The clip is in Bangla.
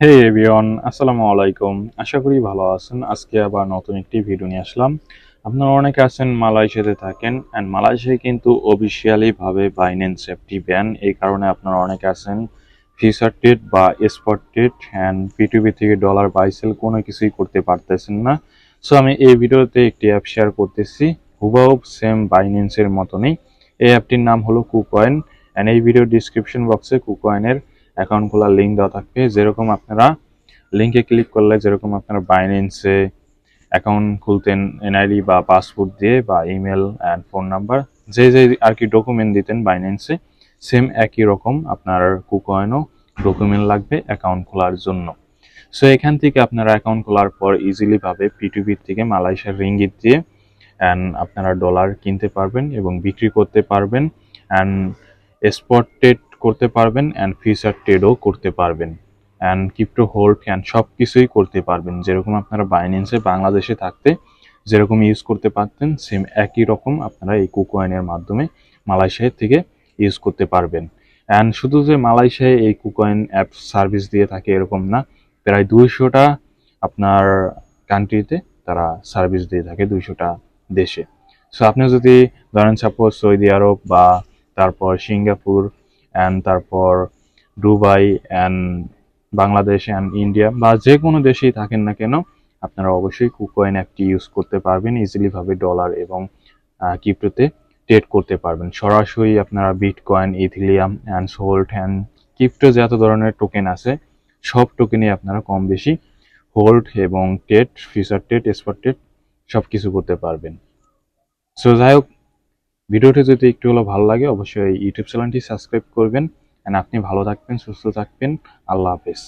হে এভরিওয়ান আসসালামু আলাইকুম। আশা করি ভালো আছেন। আজকে আবার নতুন একটি ভিডিও নিয়ে আসলাম। আপনারা অনেকে আছেন মালয়েশিয়াতে থাকেন অ্যান্ড মালয়েশিয়ায় কিন্তু অফিসিয়ালি ভাবে বাইন্যান্স অ্যাপটি ব্যান এই কারণে আপনারা অনেকে আছেন ফিউচার ট্রেড বা spot trade and P two B থেকে ডলার বাইসেল কোনো কিছুই করতে পারতেছেন না। সো আমি এই ভিডিওতে একটি অ্যাপ শেয়ার করতেছি। হুবাহুব সেম বাইন্যান্সের মতনই। এই অ্যাপটির নাম হলো কুকয়েন অ্যান্ড এই ভিডিও ডিসক্রিপশন বক্সে কুকয়েনের অ্যাকাউন্ট খোলার লিঙ্ক দেওয়া থাকবে। যেরকম আপনারা লিঙ্কে ক্লিক করলে যেরকম আপনারা বাইন্যান্সে অ্যাকাউন্ট খুলতেন এনআইডি বা পাসপোর্ট দিয়ে বা ইমেল অ্যান্ড ফোন নাম্বার যে যে আর কি ডকুমেন্ট দিতেন বাইন্যান্সে সেম একই রকম আপনার কুকয়েনও ডকুমেন্ট লাগবে অ্যাকাউন্ট খোলার জন্য। সো এখান থেকে আপনারা অ্যাকাউন্ট খোলার পর ইজিলি ভাবে পিটুবির থেকে মালয়েশিয়ার রিঙ্গিত দিয়ে অ্যান্ড আপনারা ডলার কিনতে পারবেন এবং বিক্রি করতে পারবেন। অ্যান্ড স্পট ট্রেড করতে পারবেন অ্যান্ড ফিউচার ট্রেডও করতে পারবেন। অ্যান্ড ক্রিপ্টো হোল্ড অ্যান্ড সব কিছুই করতে পারবেন। যেরকম আপনারা বাইন্যান্সে বাংলাদেশে থাকতে যেরকম ইউজ করতে পারতেন সেম একই রকম আপনারা এই কুকয়েনের মাধ্যমে মালয়েশিয়া থেকে ইউজ করতে পারবেন। অ্যান্ড শুধু যে মালয়েশিয়ায় এই কুকয়েন অ্যাপ সার্ভিস দিয়ে থাকে এরকম না, প্রায় দুইশোটা আপনার কান্ট্রিতে তারা সার্ভিস দিয়ে থাকে দুইশোটা দেশে। সো আপনি যদি ধরেন সাপোজ সৌদি আরব বা তারপর সিঙ্গাপুর অ্যান্ড তারপর Dubai and Bangladesh and India বা যে কোনো দেশেই থাকেন না কেন, আপনারা অবশ্যই কুকয়েন অ্যাপটি ইউজ করতে পারবেন ইজিলিভাবে ডলার এবং ক্রিপ্টোতে ট্রেড করতে পারবেন। সরাসরি আপনারা বিটকয়েন ইথিলিয়াম অ্যান্ড সোল্ট অ্যান্ড ক্রিপ্টো যত ধরনের টোকেন আছে, সব টোকেনই আপনারা কম বেশি হোল্ড এবং TET future TET spot TET সব কিছু করতে পারবেন। সো যাই হোক ভিডিওটি যদি একটু হলো ভালো লাগে, অবশ্যই ইউটিউব চ্যানেলটি সাবস্ক্রাইব করবেন। অ্যান্ড আপনি ভালো থাকবেন, সুস্থ থাকবেন। আল্লাহ হাফেজ।